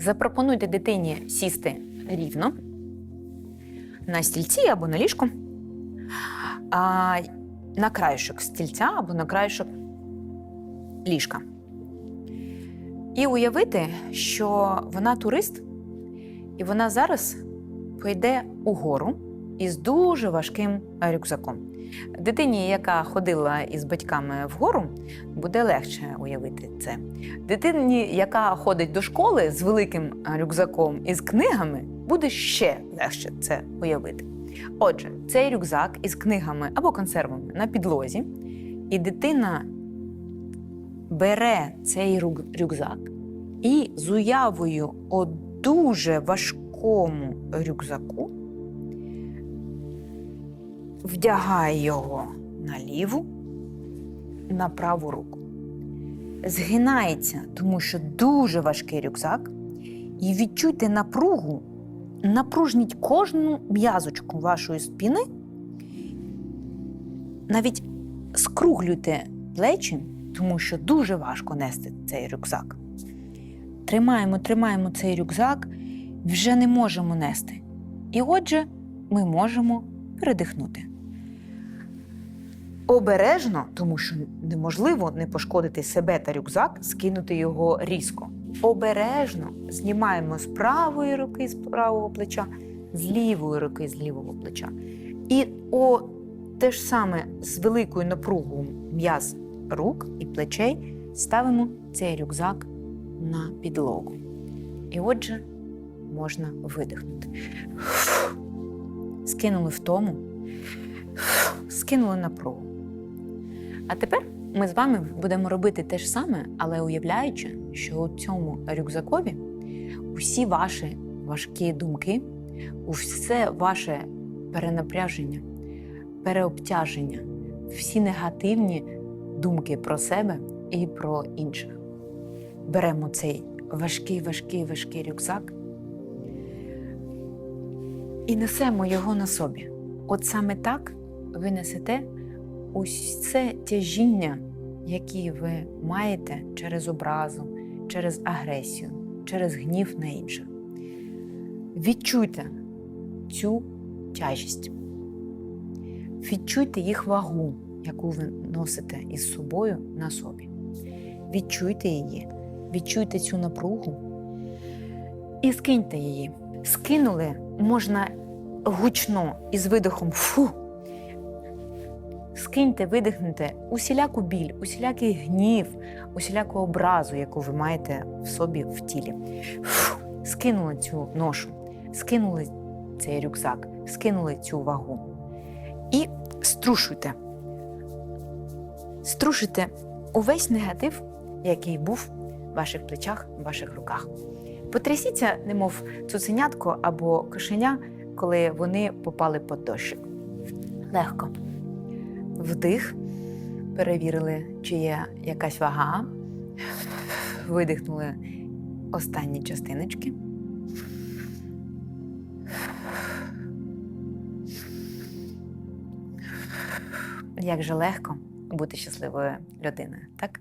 Запропонуйте дитині сісти рівно на стільці або на ліжку, а на краєшок стільця або на краєшок ліжка. І уявити, що вона турист, і вона зараз пойде угору із дуже важким рюкзаком. Дитині, яка ходила із батьками вгору, буде легше уявити це. Дитині, яка ходить до школи з великим рюкзаком і з книгами, буде ще легше це уявити. Отже, цей рюкзак із книгами або консервами на підлозі, і дитина бере цей рюкзак і з уявою о дуже важкому рюкзаку вдягає його на ліву, на праву руку. Згинається, тому що дуже важкий рюкзак, і відчуйте напругу, напружніть кожну м'язочку вашої спини, навіть скруглюйте плечі, тому що дуже важко нести цей рюкзак. Тримаємо, тримаємо цей рюкзак, вже не можемо нести. І отже, ми можемо передихнути. Обережно, тому що неможливо не пошкодити себе та рюкзак, скинути його різко. Обережно знімаємо з правої руки з правого плеча, з лівої руки з лівого плеча. І о, те ж саме з великою напругою м'яз рук і плечей ставимо цей рюкзак на підлогу. І отже, можна видихнути. Скинули втому, скинули напругу. А тепер ми з вами будемо робити те ж саме, але уявляючи, що у цьому рюкзакові усі ваші важкі думки, усе ваше перенапряження, переобтяження, всі негативні думки про себе і про інших. Беремо цей важкий, важкий, важкий рюкзак і несемо його на собі. От саме так ви несете усе тяжіння, які ви маєте через образу, через агресію, через гнів на інших. Відчуйте цю тяжість. Відчуйте їх вагу, яку ви носите із собою на собі. Відчуйте її, відчуйте цю напругу і скиньте її. Скинули можна гучно із видихом фу. Скиньте, видихнете усіляку біль, усілякий гнів, усіляку образу, яку ви маєте в собі в тілі. Фу. Скинули цю ношу, скинули цей рюкзак, скинули цю вагу. І струшуйте. Струшуйте увесь негатив, який був в ваших плечах, в ваших руках. Потрясіться, немов цуценятко або кошеня, коли вони попали під дощик. Легко. Вдих, перевірили, чи є якась вага. Видихнули останні частиночки. Як же легко бути щасливою людиною, так?